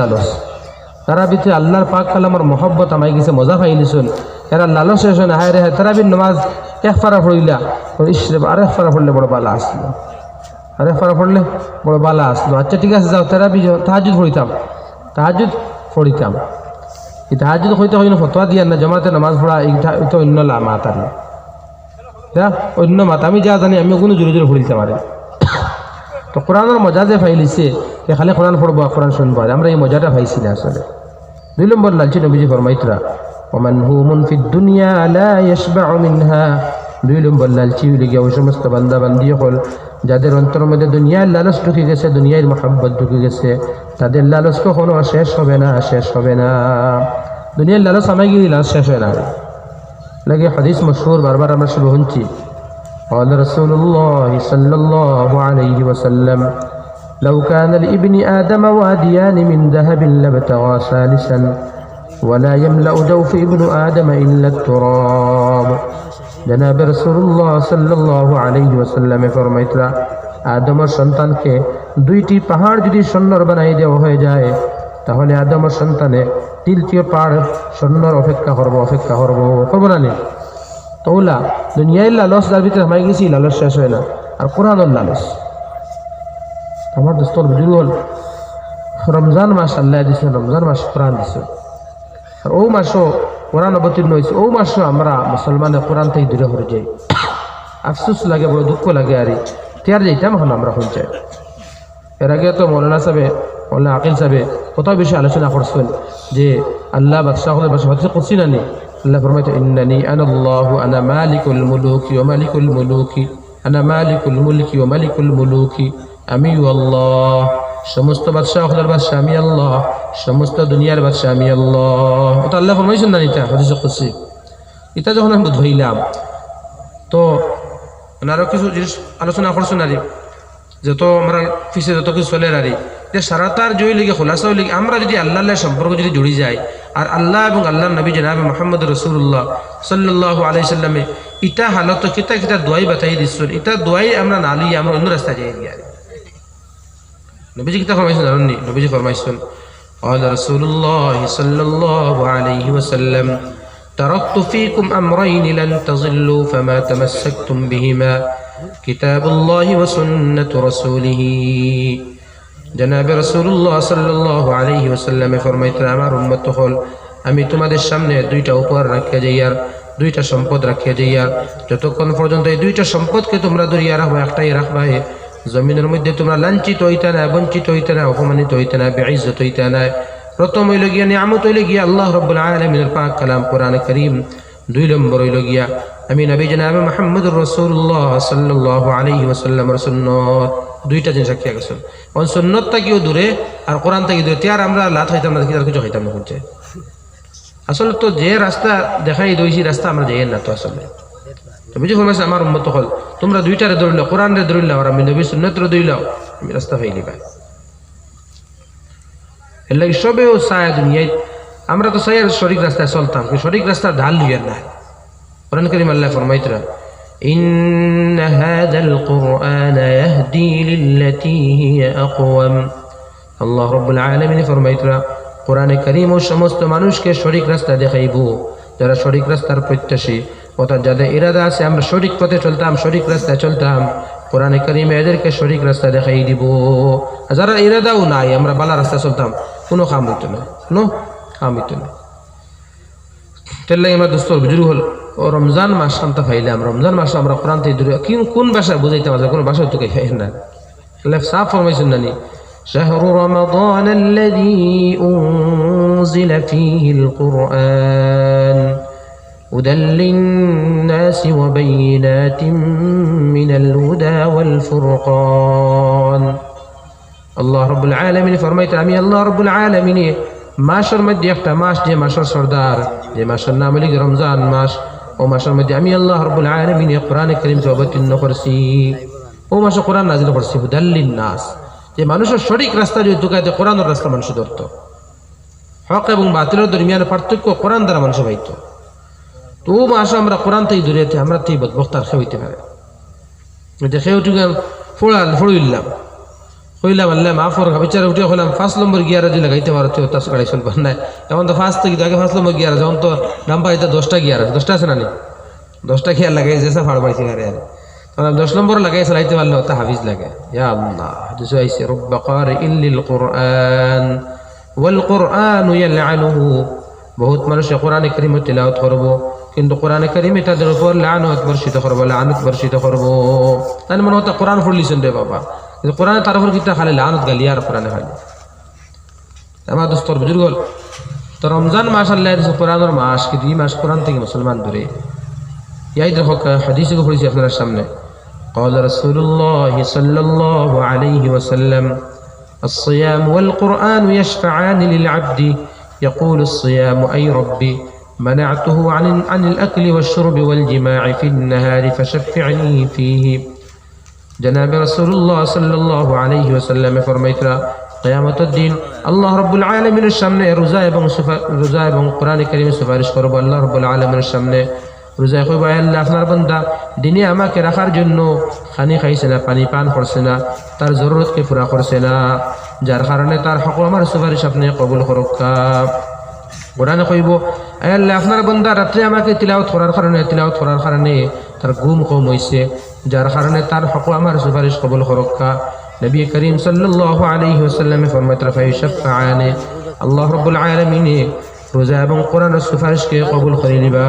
লালস তারা ভিতরে আল্লাহর পাক কালামর মহব্বত আমায় গেছে, মজা পাই নিছুন এরা লালস এসে না হায় রে তারা বি নমাজ এক ফারা পড়িলা। ইসরে আর এক ফারা পড়লে বড় বালা আসলো। আর এক ফারা পড়লে বড় বালা আসলো। আচ্ছা ঠিক আছে, যাও, তারা বি তাহাজুদ পড়িতাম। তাহাজুদ পড়িতাম। এই তাহাজুদ হইতে হইন ফতোয়া দিয়ার না, জমাতে নামাজ পড়া এটা অন্য লা, মাতার। না অন্য মাত, আমি যা জানি আমি কোনো জোরে জোরে পড়িতে পারি তো কোরআনের মজা যে ফাইলিছে যে খালি কোরআন পড়ব কোরআন শুনব আমরা এই মজাটা পাইছি না আসলে দুই নম্বর লালচি নবীজি ফরমাইতরা ওমান হুমুন দুনিয়া লা ইয়াশবাউ মিনহা। দুই নম্বর লালচি হইলে গিয়া ওই সমস্ত বান্দা বান্দি হল যাদের অন্তরের মধ্যে দুনিয়ার লালচ ঢুকে গেছে দুনিয়ার মহাব্বত ঢুকে গেছে, তাদের লালচ কখনো শেষ হবে না শেষ হবে না। দুনিয়ার লালচ আমায় গিয়ে লালচ শেষ হয় না। লাগে হাদিস মশহুর বারবার আমরা শুরু শুনছি قال رسول الله صلى الله عليه وسلم لو كان لابن آدم واديان من ذهب لابتغى ثالثا ولا يملأ جوف ابن آدم إلا التراب. جناب رسول الله صلى الله عليه وسلم فرميت لا آدم الشنطان كي دويتي پهار جدي شنر بنائي دي وحي جائي تهولي آدم الشنطان تلتي پار شنر وفكة حرب وفكة حرب وفكة حرب وفكة حرب وفكة حرب وفكة حرب وفكة حرب وفكة حرب وفكة حرب তৌলা দুনিয়ায় লালস যার ভিতরে হামাই গেছি লালস শেষ হয় না। আর কোরআনের লালস। আমার দোস্তর বুঝুল হল। রমজান মাস আল্লাহ দিছে, রমজান মাস কোরআন দিছে। আর ও মাসও কোরআন অবতীর্ণ হয়েছে। ও মাসও আমরা মুসলমানের কোরআন থেকে দূরে হয়ে যাই। আফসোস লাগে, বড় দুঃখ লাগে, আর। তিয়ার যাইতাম এখন আমরা হয়ে যাই। এর আগে তো মৌলানা সাহেবে, মৌলানা আকিল সাহেবে কত বেশি আলোচনা করছেন যে আল্লাহ বাদশাহ হলে বাদশাহ হচ্ছে করছি না নি? আল্লাহ ফরমাইতে ইন্নানি আনাল্লাহু আনা মালিকুল মুলুকি ওয়া মালিকুল মুলুকি, আনা মালিকুল মুলকি ওয়া মালিকুল মুলুকি, আমি আল্লাহ, সমস্ত বাদশাহ হলের বাদশাহ, আমি আল্লাহ, সমস্ত দুনিয়ার বাদশাহ, আমি আল্লাহ। ওটা আল্লাহ ফরমাইছেন না এটা, হাদিসে কুদসি। এটা যখন আমি ধইলাম তো আরও কিছু জিনিস আলোচনা করছেন আর যত আমরা পিছিয়ে যত কিছু চলে আরি যে সারাতার জয় লিগে খোলাসা লিগে আমরা যদি আল্লাহ আল্লাহ সম্পর্ক যদি জড়ি যাই আর আল্লাহ এবং আল্লাহ নবী জনাব মোহাম্মদ রসুল্লাহ সাল্লাহ আলাই সাল্লামে ইটা হালত কিতা কিতা দোয়াই বাতাই দিচ্ছেন ইটা দোয়াই আমরা না লিয়ে আমরা অন্য রাস্তায় যাই দিয়ে নবীজি কিতা ফরমাইছেন জানেননি নবীজি ফরমাইছেন قال رسول الله صلى الله عليه وسلم تركت فيكم أمرين لن تضلوا فما تمسكتم بهما كتاب الله وسنة رسوله জনাবে রসুল্লাহ সাল্লাহ আলহি ওসাল্লামে ফরমাইতেন, আমার উম্মত হল আমি তোমাদের সামনে দুইটা উপহার রাখিয়া যাইয়ার, দুইটা সম্পদ রাখিয়া যাইয়ার। যতক্ষণ পর্যন্ত এই দুইটা সম্পদকে তোমরা ধরিয়া রাখব একটাই রাখবা হে। জমিনের মধ্যে তোমরা লাঞ্ছিত হইতে না বঞ্চিত হইতে না অপমানিত হইতে না বেইজত হইতে না প্রথম হইল গিয়া নিয়ামত হইল গিয়া আল্লাহ রব্বুল আলমিনের পাক কালাম কোরআন করিম। দুই নম্বর হইল গিয়া, আমি নবী জনাবে মোহাম্মদুর রসুল্লাহ সাল্লাহ আলহি ওসাল্লামর সুন্নত। দুইটা জিনিস রাখিয়া গেছেন। অন সুন্নত থাকিও দূরে, আর কোরআন থাকি দূরে, তিয়ার আমরা লাত হইতাম না আর কিছু হইতাম না শুনছে আসলে তো যে রাস্তা দেখাই দইছি রাস্তা আমরা যাই না তো আসলে। তো বুঝে ফরমাইছে, আমার উন্মত হল। তোমরা দুইটারে ধরিল কোরআন রে ধরিল আর আমি নবী সুন্নত রে ধরিল আমি রাস্তা পাইলি পাই এর লাগে সবেও চায় দুনিয়ায়, আমরা তো আর সঠিক রাস্তায় চলতাম সঠিক রাস্তার ঢাল লইয়ার না কোরআন করিম আল্লাহ ফরমাইতরা إن هذا القرآن يهدي للتي هي أقوم আল্লাহ রব্বুল আলমিনী ফরমাইতরা কোরআনে করিম ও সমস্ত মানুষকে সঠিক রাস্তা দেখাইব যারা সঠিক রাস্তার প্রত্যাশী অর্থাৎ যাদের ইরাদা আছে আমরা সঠিক পথে চলতাম সঠিক রাস্তায় চলতাম কোরআনে করিমে এদেরকে সঠিক রাস্তা দেখাই দিব আর যারা ইরাদাও নাই আমরা বালা রাস্তা চলতাম কোনো খাম হইতো না কোনো খাম হইতো না তেল লাগে আমরা দোস্তর বুজুর্গ হল ও রমজান মাস শান্ত পাইলাম রমজান মাসে আমরা কোরআন থেকে দূরে কি কোন ভাষায় বুঝাইতে পারছে কোনো ভাষা তো খাই না সাফ ফরমাইছেন নানি شهر رمضان الذي أنزل فيه القرآن هدى للناس وبينات من الهدى والفرقان الله رب العالمين فرميت আমি আল্লাহ রব্বুল আলমিনে মাসের মধ্যে একটা মাস যে মাসের সর্দার যে মাসের নাম হলি রমজান মাস ও মাসের মধ্যে আমি আল্লাহ রব্বুল আলমিনে কোরআনে করিমকে অবতীর্ণ করছি। ও মাসে কোরআন নাজিল করছি হুদাল্লিন নাস যে মানুষের সঠিক রাস্তা যদি দুকাইতে কোরআনের রাস্তা মানুষ ধরত। হক এবং বাতিলের দরমিয়ান পার্থক্য কোরআন দ্বারা মানুষ পাইত তো ও মাসে আমরা কোরআন থেকে দূরে আমরা তো বক্তার খেয়ে হইতে পারে দেখে উঠে ফোড়াল ফড়িলাম কইলাম আল্লাহ, মাফ কর বিচারে উঠে কইলাম পাঁচ নম্বর গিয়ার যদি লাগাইতে পারো তো তার গাড়ি চলবার নাই। এখন তো ফার্স্ট থেকে আগে পাঁচ নম্বর গিয়ার, যখন তো নাম্বার এটা দশটা গিয়ার আছে দশটা আছে না দশটা গিয়ার লাগাই যেসা ফাড় পাইছে গাড়ি আর। তখন দশ নম্বর লাগাই চালাইতে পারলে তা হাফিজ লাগে। ইয়া আল্লাহ, হাদিস আইছে, রব্ব কারিইন লিল কুরআন, ওয়াল কুরআনু ইয়ালআনুহু। বহুত মানুষ কোরআনে করিম তিলাওয়াত করব, কিন্তু কোরআনে করিম তাদের উপর লানত বর্ষিত করব, লানত বর্ষিত করব। তাই মনে হতো কোরআন পড়লিছেন রে বাবা। কিন্তু কোরআনে তার উপর কিতা খালি লানত গালি আর কোরআনে খালি আমার দোস্তর বুজুর্গ তো রমজান মাস আল্লাহ দিছে কোরআনের মাস কিন্তু এই মাস কোরআন থেকে মুসলমান দূরে ইয়াই দেখো হাদিসে পড়েছি আপনার সামনে قال رسول الله صلى الله عليه وسلم الصيام والقرآن يشفعان للعبد يقول الصيام أي ربي منعته عن عن الأكل والشرب والجماع في النهار فشفعني فيه জনাব রসুল্লাহ সাল্লাহ আলহি ওসাল্লামে ফরমাইতরা কেয়ামতের দিন আল্লাহ রব্বুল আলমিনের সামনে রোজা এবং রোজা এবং কোরআন করিমে সুপারিশ করব। আল্লাহ রব্বুল আলমিনের সামনে রোজা কইব আল্লাহ, আপনার বান্দা, দিনে আমাকে রাখার জন্য খানি খাইছে না, পানি পান করছে না, তার জরুরতকে পুরা করছে না, যার কারণে তার সকল আমার সুপারিশ আপনি কবুল করক্কা কোরআনে কইব "আয় আল্লাহ, আপনার বন্দা রাত্রে আমাকে তিলাওয়াত করার কারণে, তিলাওয়াত করার কারণে তার ঘুম কম হইছে, যার কারণে তার সকল আমার সুপারিশ কবুল করক্কা নবী করিম সাল্লাল্লাহু আলাইহি ওয়াসাল্লামে ফরমাত রাফাই শাফাআনে আল্লাহ রাব্বুল আলামিনে রোজা এবং কোরআনের সুপারিশকে কবুল করে নিবা।